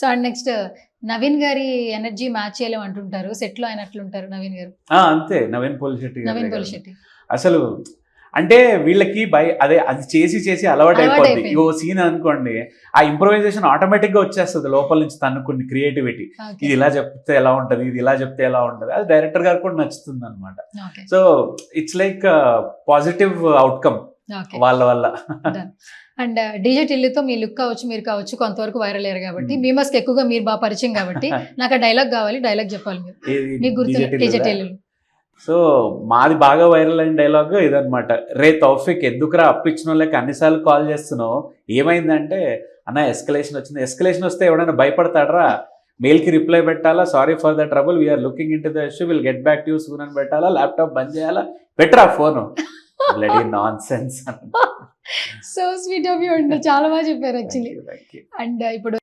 So and next Naveen గారి energy match చేయలేం అంటుంటారు. సెట్లో ఆయన అట్లుంటారు నవీన్ గారు. అంతే. నవీన్ పోలిశెట్టి నవీన్. పోలిశెట్టి. అసలు అంటే వీళ్ళకి బై అదే అది చేసి చేసి అలవాటు అయిపోయింది. ఓ సీన్ అనుకోండి ఆ ఇంప్రొవైజేషన్ ఆటోమేటిక్గా వచ్చేస్తుంది లోపల నుంచి తనుకుని క్రియేటివిటీ ఓకే. ఇది ఇలా చెప్తే ఎలా ఉంటది ఇది ఇలా చెప్తే ఎలా ఉంటది. అది డైరెక్టర్ గారు కూడా నచ్చుతుంది అనమాట so it's like positive outcome వాళ్ళ వల్ల. అండ్ డీజే టిల్లుతో మీ లుక్ కావచ్చు మీరు కావచ్చు కొంతవరకు వైరల్ అయ్యారు కాబట్టి Hmm. మీమస్కి ఎక్కువగా మీరు బాగా పరిచయం కాబట్టి నాకు ఆ డైలాగ్ కావాలి డైలాగ్ చెప్పాలి మీరు. మీకు గుర్తు డీజే సో మాది బాగా వైరల్ అయిన డైలాగ్ ఇదనమాట రే తౌఫిక్ ఎందుకురా అప్పించిన వాళ్ళకి అన్నిసార్లు కాల్ చేస్తున్నావు? ఏమైందంటే అన్న ఎస్కలేషన్ వచ్చింది. ఎస్కలేషన్ వస్తే ఎవడైనా భయపడతాడరా? మెయిల్కి రిప్లై పెట్టాలా? Sorry for the trouble we are looking into the issue will get back to you soon అని పెట్టాలా? ల్యాప్టాప్ బంద్ చేయాలా? పెట్టరా phone? Bloody nonsense so sweet of you అండి. చాలా బాగా చెప్పారు యాక్చువల్లీ అండ్ ఇప్పుడు